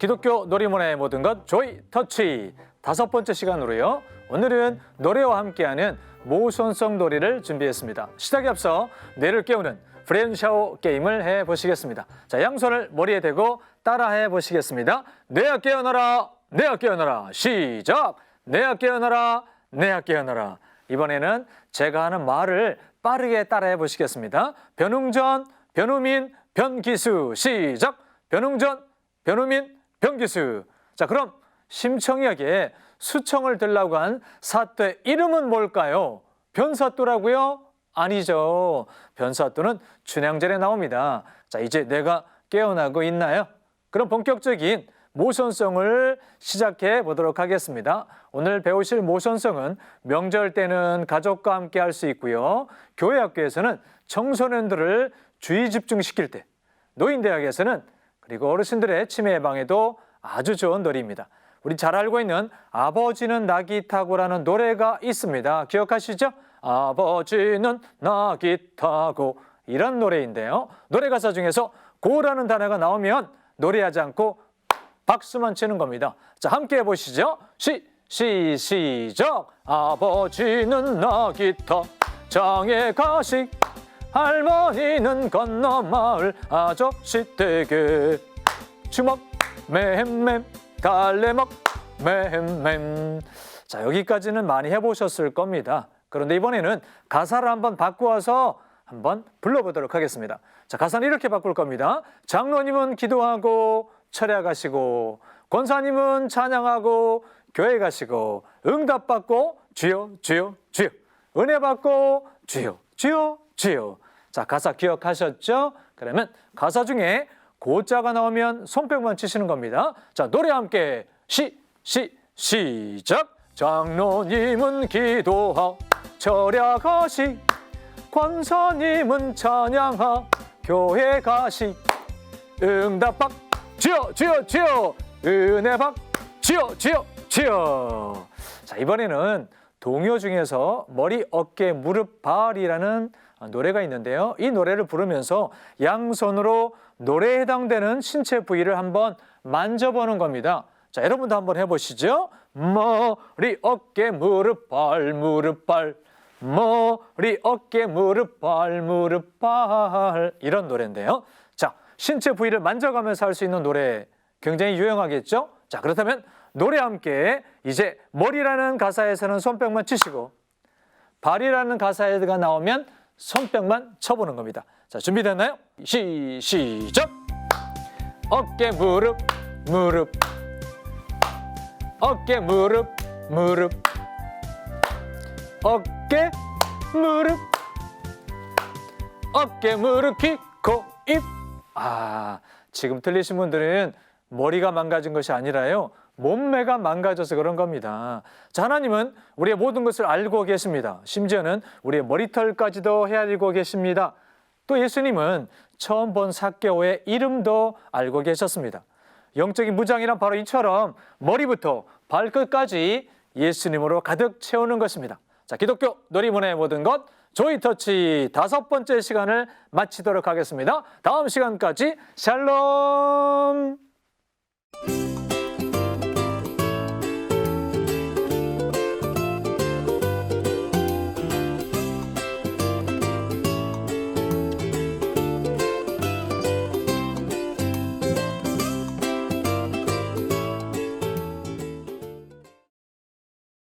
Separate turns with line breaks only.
기독교 놀이문화의 모든 것 조이 터치 다섯 번째 시간으로요. 오늘은 노래와 함께하는 모션성 놀이를 준비했습니다. 시작에 앞서 뇌를 깨우는 브레인 샤워 게임을 해 보시겠습니다. 자, 양손을 머리에 대고 따라 해 보시겠습니다. 뇌야 깨어나라, 뇌야 깨어나라. 시작. 뇌야 깨어나라, 뇌야 깨어나라. 이번에는 제가 하는 말을 빠르게 따라해 보시겠습니다. 변웅전, 변우민, 변기수. 시작. 변웅전, 변우민, 변기수. 자, 그럼 심청이에게 수청을 들라고 한 사또의 이름은 뭘까요? 변사또라고요? 아니죠. 변사또는 춘향전에 나옵니다. 자, 이제 내가 깨어나고 있나요? 그럼 본격적인 모션성을 시작해 보도록 하겠습니다. 오늘 배우실 모션성은 명절 때는 가족과 함께 할 수 있고요. 교회 학교에서는 청소년들을 주의 집중시킬 때, 노인대학에서는 그리고 어르신들의 치매 예방에도 아주 좋은 놀이입니다. 우리 잘 알고 있는 아버지는 낙이 타고라는 노래가 있습니다. 기억하시죠? 아버지는 낙이 타고 이런 노래인데요. 노래 가사 중에서 고라는 단어가 나오면 노래하지 않고 박수만 치는 겁니다. 자, 함께 해보시죠. 시, 시, 시작. 아버지는 낙이 타 장에 가식 할머니는 건너 마을 아저씨 댁에 주먹 맴맴 달래먹 맴맴. 자 여기까지는 많이 해보셨을 겁니다. 그런데 이번에는 가사를 한번 바꾸어서 한번 불러보도록 하겠습니다. 자 가사는 이렇게 바꿀 겁니다. 장로님은 기도하고 철야 가시고 권사님은 찬양하고 교회 가시고 응답 받고 주여 주여 주여. 은혜 받고 주여 주여 주여 자 가사 기억하셨죠? 그러면 가사 중에 고자가 나오면 손뼉만 치시는 겁니다. 자 노래 함께 시 시 시작. 장로님은 기도하 절야 가시. 권사님은 찬양하 교회 가시. 응답 받 주여 주여 주여. 은혜 받 주여 주여 주여. 자 이번에는 동요 중에서 머리 어깨 무릎 발이라는 노래가 있는데요. 이 노래를 부르면서 양손으로 노래에 해당되는 신체 부위를 한번 만져보는 겁니다. 자 여러분도 한번 해보시죠. 머리 어깨 무릎 발 무릎 발. 머리 어깨 무릎 발 무릎 발. 이런 노래인데요. 자 신체 부위를 만져가면서 할 수 있는 노래 굉장히 유용하겠죠? 자 그렇다면 노래 함께 이제 머리라는 가사에서는 손뼉만 치시고 발이라는 가사가 나오면 손뼉만 쳐보는 겁니다. 자, 준비됐나요? 시, 시작! 어깨, 무릎, 무릎. 어깨, 무릎, 무릎. 어깨, 무릎. 어깨, 무릎, 귀, 코, 입. 아, 지금 틀리신 분들은 머리가 망가진 것이 아니라요. 몸매가 망가져서 그런 겁니다. 자, 하나님은 우리의 모든 것을 알고 계십니다. 심지어는 우리의 머리털까지도 헤아리고 계십니다. 또 예수님은 처음 본 사개오의 이름도 알고 계셨습니다. 영적인 무장이란 바로 이처럼 머리부터 발끝까지 예수님으로 가득 채우는 것입니다. 자, 기독교 놀이문화의 모든 것 조이터치 다섯 번째 시간을 마치도록 하겠습니다. 다음 시간까지 샬롬!